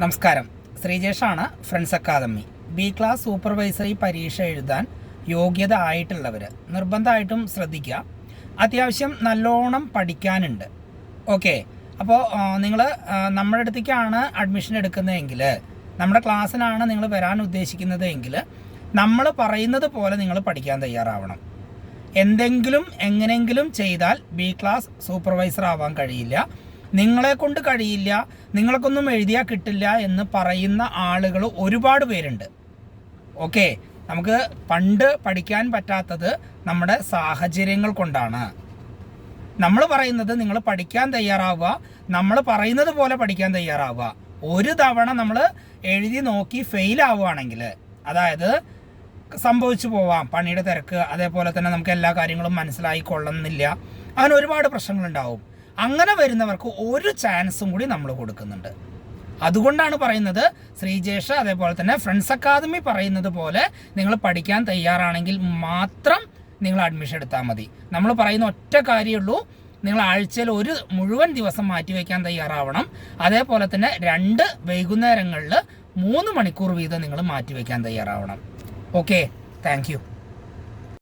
നമസ്കാരം. ശ്രീജേഷാണ് friends academy B class supervisory പരീക്ഷ എഴുതാൻ യോഗ്യത ആയിട്ടുള്ളവർ നിർബന്ധമായിട്ടും ശ്രദ്ധിക്കുക. അത്യാവശ്യം നല്ലോണം പഠിക്കാനുണ്ട്. ഓക്കെ അപ്പോൾ നിങ്ങൾ നമ്മുടെ അടുത്തേക്കാണ് അഡ്മിഷൻ എടുക്കുന്നതെങ്കിൽ നമ്മുടെ ക്ലാസ്സിനാണ് നിങ്ങൾ വരാൻ ഉദ്ദേശിക്കുന്നത് എങ്കിൽ നമ്മൾ പറയുന്നത് പോലെ നിങ്ങൾ പഠിക്കാൻ തയ്യാറാവണം. എന്തെങ്കിലും എങ്ങനെയെങ്കിലും ചെയ്താൽ ബി ക്ലാസ് സൂപ്പർവൈസർ ആവാൻ കഴിയില്ല. നിങ്ങളെ കൊണ്ട് കഴിയില്ല നിങ്ങൾക്കൊന്നും എഴുതിയാൽ കിട്ടില്ല എന്ന് പറയുന്ന ആളുകൾ ഒരുപാട് പേരുണ്ട്. ഓക്കെ നമുക്ക് പണ്ട് പഠിക്കാൻ പറ്റാത്തത് നമ്മുടെ സാഹചര്യങ്ങൾ കൊണ്ടാണ്. നമ്മൾ പറയുന്നത് നിങ്ങൾ പഠിക്കാൻ തയ്യാറാവുക നമ്മൾ പറയുന്നത് പോലെ പഠിക്കാൻ തയ്യാറാവുക. ഒരു തവണ നമ്മൾ എഴുതി നോക്കി ഫെയിൽ ആവുകയാണെങ്കിൽ അതായത് സംഭവിച്ചു പോവാം പണിയുടെ തിരക്ക് അതേപോലെ തന്നെ നമുക്ക് എല്ലാ കാര്യങ്ങളും മനസ്സിലായി കൊള്ളുന്നില്ല അങ്ങനെ ഒരുപാട് പ്രശ്നങ്ങളുണ്ടാവും അങ്ങനെ വരുന്നവർക്ക് ഒരു ചാൻസും കൂടി നമ്മൾ കൊടുക്കുന്നുണ്ട്. അതുകൊണ്ടാണ് പറയുന്നത് ശ്രീജേഷ് അതേപോലെ തന്നെ ഫ്രണ്ട്സ് അക്കാദമി പറയുന്നത് പോലെ നിങ്ങൾ പഠിക്കാൻ തയ്യാറാണെങ്കിൽ മാത്രം നിങ്ങൾ അഡ്മിഷൻ എടുത്താൽ മതി. നമ്മൾ പറയുന്ന ഒറ്റ കാര്യമുള്ളൂ നിങ്ങൾ ആഴ്ചയിൽ ഒരു മുഴുവൻ ദിവസം മാറ്റിവെക്കാൻ തയ്യാറാവണം. അതേപോലെ തന്നെ രണ്ട് വൈകുന്നേരങ്ങളിൽ മൂന്ന് മണിക്കൂർ വീതം നിങ്ങൾ മാറ്റിവെക്കാൻ തയ്യാറാവണം. Okay thank